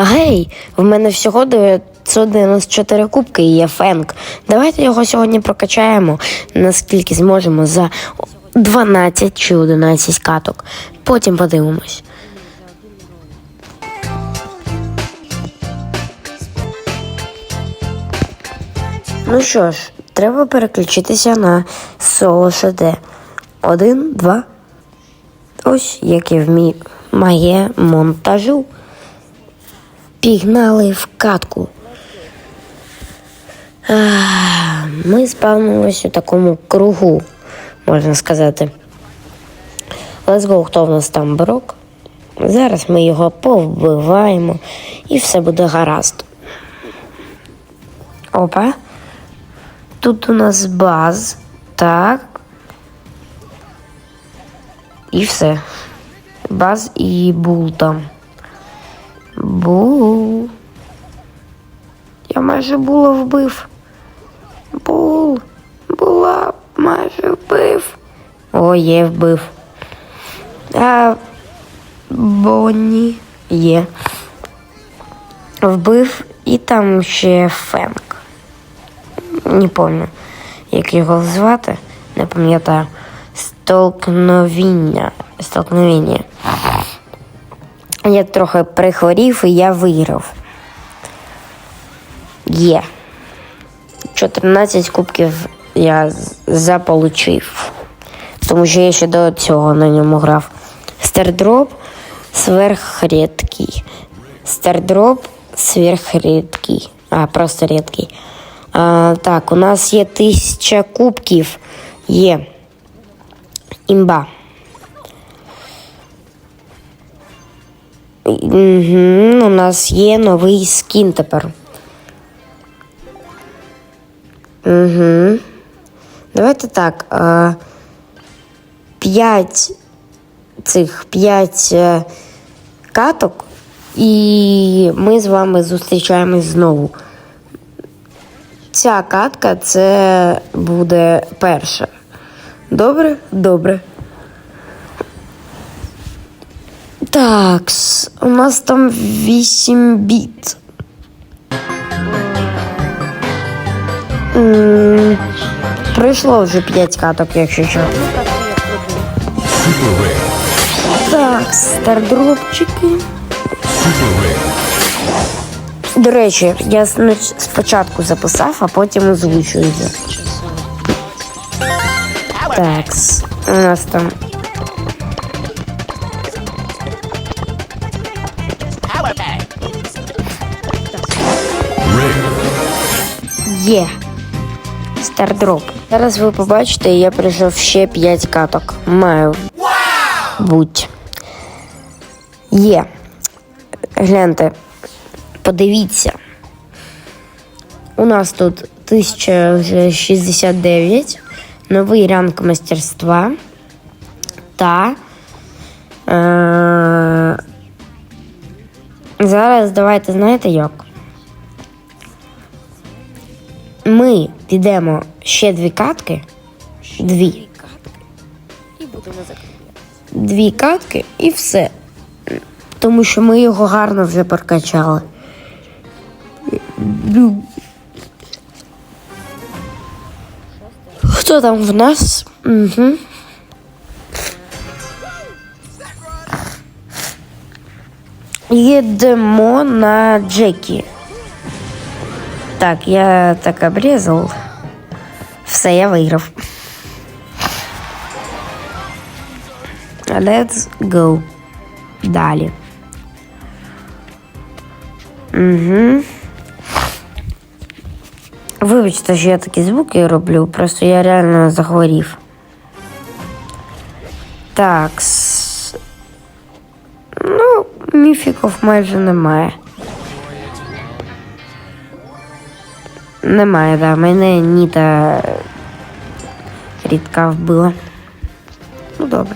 Гей, в мене всього 994 кубки і є фенк. Давайте його сьогодні прокачаємо, наскільки зможемо за 12 чи 11 каток. Потім подивимось. Ну що ж, треба переключитися на соло ШД. Один, два. Ось як я вмію має монтажу. Пігнали в катку. Ми спавнимося у такому кругу, можна сказати. Let's go, хто в нас там брок. Зараз ми його повбиваємо і все буде гаразд. Опа. Тут у нас баз. Так. І все. Баз і бул там. Бул. Я майже була вбив. Бул. Була майже вбив. О, є вбив. А Бонні є. Вбив і там ще Фенк. Не пам'ятаю, як його звати. Не пам'ятаю. Столкновіння. Столкновіння. Я трохи прихворів і я виграв. Є. 14 кубків я заполучив. Тому що я ще до цього на ньому грав. Стардроп сверхрідкий. Стардроп сверхрідкий. А, просто рідкий. А, так, у нас є тисяча кубків. Є. Імба. Угу, у нас є новий скін тепер. Угу. Давайте так. П'ять цих п'ять е, каток, і ми з вами зустрічаємось знову. Ця катка це буде перша. Добре? Добре. Так, у нас там 8 біт. Пройшло вже 5 каток, якщо що. Так, стардропчики. До речі, я спочатку записав, а потім озвучую. їх. Так, у нас там. Є. Стардроп. Зараз ви побачите, я прийшов ще 5 каток. Маю. Будь. Є. Гляньте. Подивіться. У нас тут 1069, новий ранг мастерства та. Е- зараз давайте знаєте як. Ми підемо ще дві катки. Дві. Дві катки і все. Тому що ми його гарно вже прокачали. Хто там в нас? Угу. Їдемо на Джекі. Так, я так обрезал. Все, я виграв. Let's go. Далі. Угу. Вибачте, що я такі звуки роблю, просто я реально захворів. Так. Ну, міфіків майже немає. Немає, да. Мене Ніта рідка вбила. Ну, добре.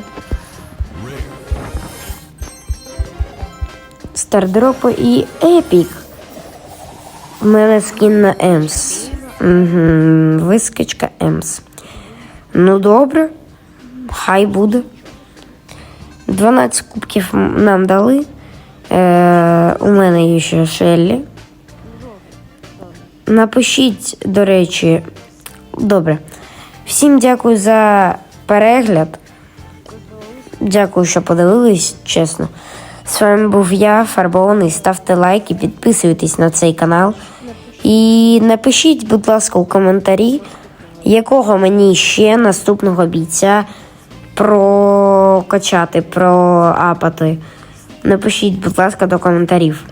Стардропи і епік. У мене скін на Емс. Угу. Вискочка Емс. Ну, добре. Хай буде. 12 кубків нам дали. Е, у мене є ще Шеллі. Напишіть, до речі, добре. Всім дякую за перегляд. Дякую, що подивились, чесно. З вами був я, Фарбований. Ставте лайки, підписуйтесь на цей канал. І напишіть, будь ласка, у коментарі, якого мені ще наступного бійця прокачати, проапати. Напишіть, будь ласка, до коментарів.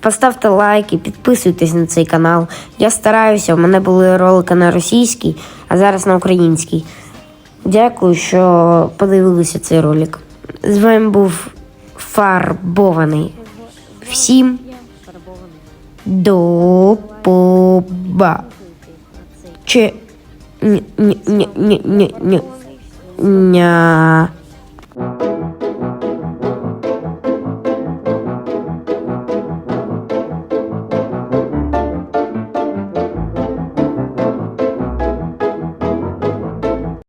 Поставте лайки, підписуйтесь на цей канал. Я стараюся, у мене були ролики на російській, а зараз на українській. Дякую, що подивилися цей ролик. З вами був фарбований. Всім до поба. Чи ні ні ні ні ні ня.